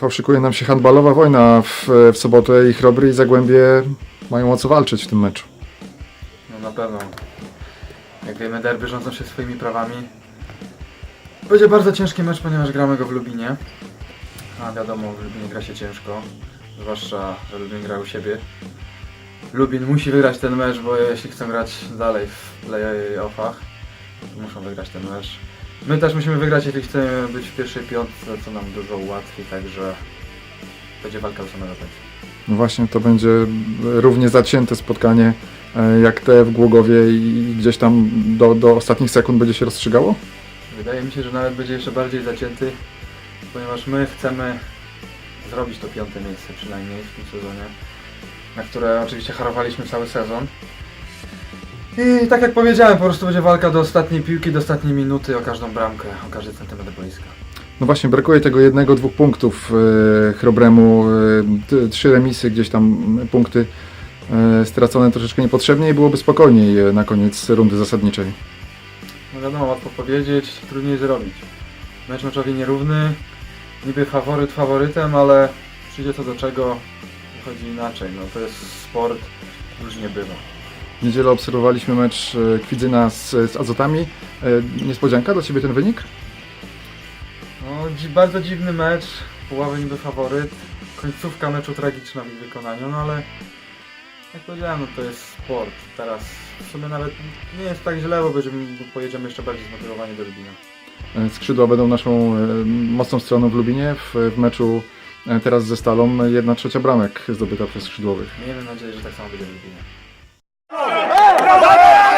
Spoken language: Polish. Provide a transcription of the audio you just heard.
Rafał, szykuje nam się handbalowa wojna w, w sobotę i Chrobry i Zagłębie mają o co walczyć w tym meczu. No na pewno. Jak wiemy, derby rządzą się swoimi prawami. Będzie bardzo ciężki mecz, ponieważ gramy go w Lubinie. A wiadomo, w Lubinie gra się ciężko. Zwłaszcza, że Lubin gra u siebie. Lubin musi wygrać ten mecz, bo jeśli chcą grać dalej w play-offach, to muszą wygrać ten mecz. My też musimy wygrać, jeśli chcemy być w pierwszej piątce, co nam dużo ułatwi, także będzie walka do samego końca. No właśnie, to będzie równie zacięte spotkanie e, jak te w Głogowie i gdzieś tam do, do ostatnich sekund będzie się rozstrzygało? Wydaje mi się, że nawet będzie jeszcze bardziej zacięty, ponieważ my chcemy zrobić to piąte miejsce przynajmniej w tym sezonie, na które oczywiście harowaliśmy cały sezon. I tak jak powiedziałem, po prostu będzie walka do ostatniej piłki, do ostatniej minuty o każdą bramkę, o każdy centymetr boiska. No właśnie, brakuje tego jednego, dwóch punktów e, Chrobremu, t- trzy remisy, gdzieś tam punkty e, stracone troszeczkę niepotrzebnie i byłoby spokojniej e, na koniec rundy zasadniczej. No wiadomo, łatwo powiedzieć, trudniej zrobić. Mecz meczowi nierówny, niby faworyt faworytem, ale przyjdzie to do czego, wychodzi inaczej. No to jest sport, różnie bywa. W niedzielę obserwowaliśmy mecz e, Kwidzyna z, z Azotami. E, Niespodzianka dla Ciebie ten wynik? No, bardzo dziwny mecz, połowy niby faworyt, końcówka meczu tragiczna w ich wykonaniu, no ale jak powiedziałem, no to jest sport. Teraz w sumie nawet nie jest tak źle, bo będziemy, pojedziemy jeszcze bardziej zmotywowani do Lubina. E, Skrzydła będą naszą mocną stroną w Lubinie. W, w meczu teraz ze Stalą jedna trzecia bramek zdobyta przez skrzydłowych. Miejmy nadzieję, że tak samo będzie w Lubinie. যাবে